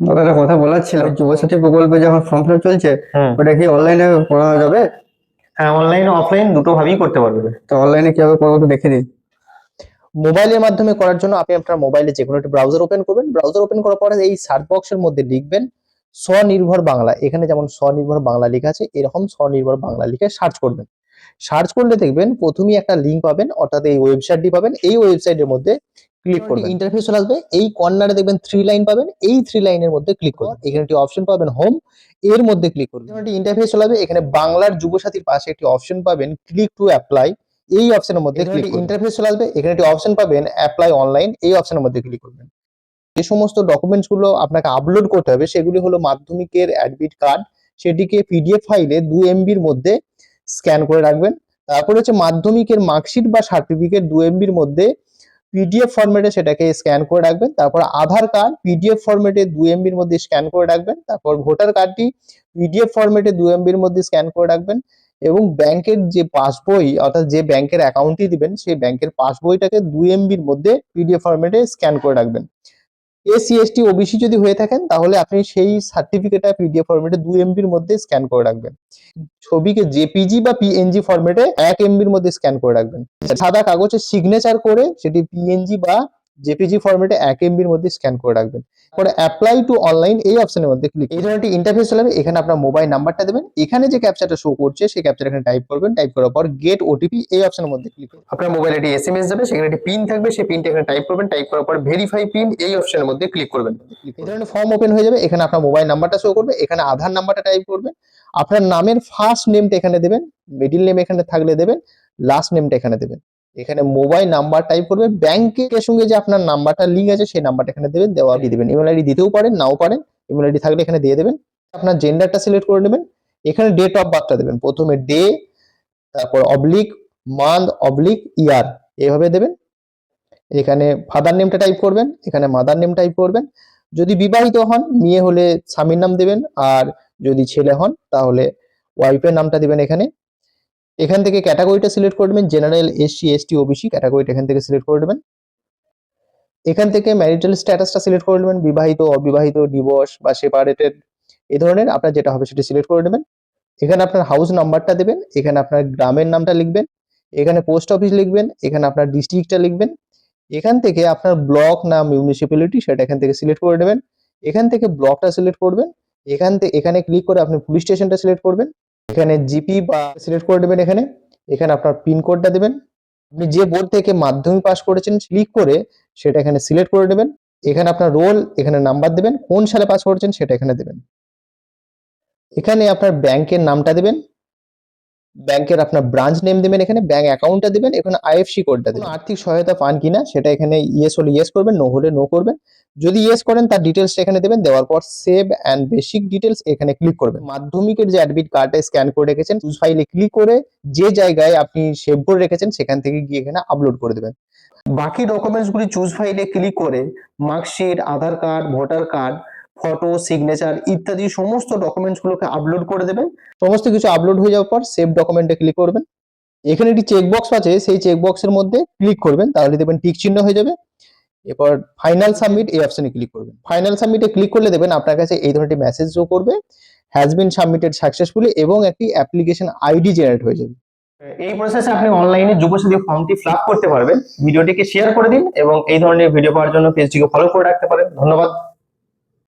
একটা কথা বলার ছিল। যুবসাথী প্রকল্পে যখন ফর্ম ফিল চলছে হুম ওটা কি অনলাইনে করা যাবে? হ্যাঁ অনলাইন অফলাইন দুটো ভাবেই করতে পারবে। তো অনলাইনে কীভাবে করব একটু দেখে দিন মোবাইলের মাধ্যমে করার জন্য আপনি আপনার মোবাইলে যে কোনো একটা ব্রাউজার ওপেন করবেন। ব্রাউজার ওপেন করার পরে এই সার্চ বক্সের মধ্যে লিখবেন স্বনির্ভর বাংলা। এখানে যেমন স্বনির্ভর বাংলা লেখা আছে এরকম স্বনির্ভর বাংলা লিখে সার্চ করবেন। সার্চ করলে দেখবেন প্রথমেই একটা লিঙ্ক পাবেন অর্থাৎ এই ওয়েবসাইটটি পাবেন। এই ওয়েবসাইটের মধ্যে ক্লিক করবেন। ইন্টারফেস চলে আসবে। এই কর্নারে দেখবেন থ্রি লাইন পাবেন। এই থ্রি লাইনের মধ্যে ক্লিক করবেন। এখানে একটি অপশন পাবেন হোম এর মধ্যে ক্লিক করবেন। একটি ইন্টারফেস চলে আসবে। এখানে বাংলার যুবসাথীর পাশে একটি অপশন পাবেন ক্লিক টু অ্যাপ্লাই এই অপশনের মধ্যে ক্লিক ইন্টারফেস চলে আসবে। এখানে একটি অপশন পাবেন অ্যাপ্লাই অনলাইন এই অপশনের মধ্যে ক্লিক করবেন। যে সমস্ত ডকুমেন্টসগুলো আপনাকে আপলোড করতে হবে সেগুলি হলো মাধ্যমিকের অ্যাডমিট কার্ড সেটিকে পিডিএফ ফাইলে দু এমবির মধ্যে স্ক্যান করে রাখবেন। তারপর হচ্ছে মাধ্যমিকের মার্কশিট বা সার্টিফিকেট দু এমবির মধ্যে পিডিএফ ফরম্যাটে সেটাকে স্ক্যান করে রাখবেন। তারপর আধার কার্ড পিডিএফ ফরম্যাটে দু এমবির মধ্যে স্ক্যান করে রাখবেন। তারপর ভোটার কার্ডটি পিডিএফ ফরম্যাটে দু এমবির মধ্যে স্ক্যান করে রাখবেন। এবং ব্যাংকের যে পাসবই অর্থাৎ যে ব্যাংকের অ্যাকাউন্টটি দিবেন, সেই ব্যাংকের পাসবইটাকে দু এমবির মধ্যে পিডিএফ ফরম্যাটে স্ক্যান করে রাখবেন। এসসি এসটি ওবিসি যদি হয়ে থাকেন, তাহলে আপনি সেই সার্টিফিকেটটা পিডিএফ ফরম্যাটে দু এমবির মধ্যে স্ক্যান করে রাখবেন। ছবিকে জেপিজি বা পিএনজি ফরম্যাটে এক এমবির মধ্যে স্ক্যান করে রাখবেন। সাদা কাগজে সিগনেচার করে সেটি পিএনজি বা জেপিজি ফরম্যাটে এক এমবির মধ্যে স্ক্যান করে রাখবেন। পরে অ্যাপ্লাই টু অনলাইন এই অপশনের মধ্যে ক্লিক এই ধরনের ইন্টারফেস চলে আসবে। এখানে আপনার মোবাইল নাম্বারটা দেবেন। এখানে যে ক্যাপচারটা শো করছে সেই ক্যাপচার এখানে টাইপ করবেন। টাইপ করার পর গেট ওটিপি এই অপশনের মধ্যে ক্লিক করবেন। আপনার মোবাইলে একটি এসএমএস যাবে সেখানে একটি পিন থাকবে সেই পিনটা এখানে টাইপ করবেন। টাইপ করার পর ভেরিফাই পিন এই অপশনের মধ্যে ক্লিক করবেন। এই ধরনের ফর্ম ওপেন হয়ে যাবে। এখানে আপনার মোবাইল নাম্বারটা শো করবে। এখানে আধার নাম্বারটা টাইপ করবেন। আপনার নামের ফার্স্ট নেমটা এখানে দেবেন। মিডিল নেম এখানে থাকলে দেবেন। লাস্ট নেমটা এখানে দেবেন। এখানে মোবাইল নাম্বার টাইপ করবে ব্যাংকের সঙ্গে যে আপনার নাম্বারটা লিঙ্ক আছে, সেই নাম্বারটা এখানে দেবেন, দেওয়া দেবেন। ইমেল আইডি দিতেও পারেন, নাও পারেন। ইমেল আইডি থাকলে এখানে দিয়ে দেবেন। আপনার জেন্ডারটা সিলেক্ট করে নেবেন। এখানে ডেট অফ বার্থটা দেবেন। প্রথমে ডে তারপর অবলিক মান্থ অবলিক ইয়ার এইভাবে দেবেন। এখানে ফাদার নেমটা টাইপ করবেন, এখানে মাদার নেম টাইপ করবেন। যদি বিবাহিত হন, মেয়ে হলে স্বামীর নাম দেবেন, আর যদি ছেলে হন, তাহলে ওয়াইফের নামটা দিবেন এখানে। এখান থেকে ক্যাটাগরিটা সিলেক্ট করে নেবেন জেনারেল এসসি এসটি ওবিসি ক্যাটাগরিটা এখান থেকে সিলেক্ট করে নেবেন। এখান থেকে ম্যারিটাল স্ট্যাটাসটা সিলেক্ট করে নেবেন, বিবাহিত, অবিবাহিত ডিভোর্স বা সেপারেটেড এ ধরনের আপনার যেটা হবে সেটা সিলেক্ট করে নেবেন। এখানে আপনার হাউস নাম্বারটা দেবেন, এখানে আপনার গ্রামের নামটা লিখবেন, এখানে পোস্ট অফিস লিখবেন, এখানে আপনার ডিস্ট্রিক্টটা লিখবেন। এখান থেকে আপনার ব্লক না মিউনিসিপ্যালিটি সেটা এখান থেকে সিলেক্ট করে নেবেন। এখান থেকে ব্লকটা সিলেক্ট করবেন। এখান থেকে, এখানে ক্লিক করে আপনি পুলিশ স্টেশনটা সিলেক্ট করবেন। এখানে জিপি বা সিলেক্ট করে দেবেন এখানে। এখানে আপনার পিন কোডটা দেবেন। আপনি যে বোর্ড থেকে মাধ্যমিক পাস করেছেন ক্লিক করে সেটা এখানে সিলেক্ট করে দেবেন। এখানে আপনার রোল এখানে নাম্বার দেবেন। কোন সালে পাস করেছেন সেটা এখানে দেবেন। এখানে আপনার ব্যাংকের নামটা দেবেন। ব্যাংকের আপনার ব্রাঞ্চ নেম দেবেন এখানে ব্যাংক অ্যাকাউন্টটা দেবেন এখানে আইএফসি কোডটা দেবেন। আর্থিক সহায়তা পান কিনা সেটা এখানে ইয়েস হলে ইয়েস করবেন নো হলে নো করবেন। যদি ইয়েস করেন তার ডিটেলসটা এখানে দেবেন দেওয়ার পর সেভ অ্যান্ড বেসিক ডিটেলস এখানে ক্লিক করবেন। মাধ্যমিকের যে অ্যাডমিট কার্ডটা স্ক্যান করে রেখেছেন চুজ ফাইলে ক্লিক করে যে জায়গায় আপনি সেভ করে রেখেছেন সেখান থেকে গিয়ে এখানে আপলোড করে দেবেন। বাকি ডকুমেন্টস গুলি চুজ ফাইলে ক্লিক করে marksheet Aadhaar card voter card photo signature ইত্যাদি সমস্ত ডকুমেন্টস গুলোকে আপলোড করে দেবেন। সমস্ত কিছু আপলোড হয়ে যাওয়ার পর সেভ ডকুমেন্টে ক্লিক করবেন। এখানে একটি চেকবক্স আছে, সেই চেকবক্সের মধ্যে ক্লিক করবেন, তাহলে দেখবেন টিক চিহ্ন হয়ে যাবে। এরপর ফাইনাল সাবমিট এই অপশনে ক্লিক করবেন। ফাইনাল সাবমিটে ক্লিক করলে দেখবেন আপনার কাছে এই ধরনের মেসেজ শো করবে হ্যাজ বিন সাবমিটেড সাকসেসফুলি এবং একটি অ্যাপ্লিকেশন আইডি জেনারেট হয়ে যাবে। এই প্রসেসে আপনি অনলাইনে যুবসাথী ফর্মটি ফিল করতে পারবেন। ভিডিওটিকে শেয়ার করে দিন এবং এই ধরনের ভিডিও পাওয়ার জন্য পেজটিকে ফলো করে রাখতে পারেন। ধন্যবাদ।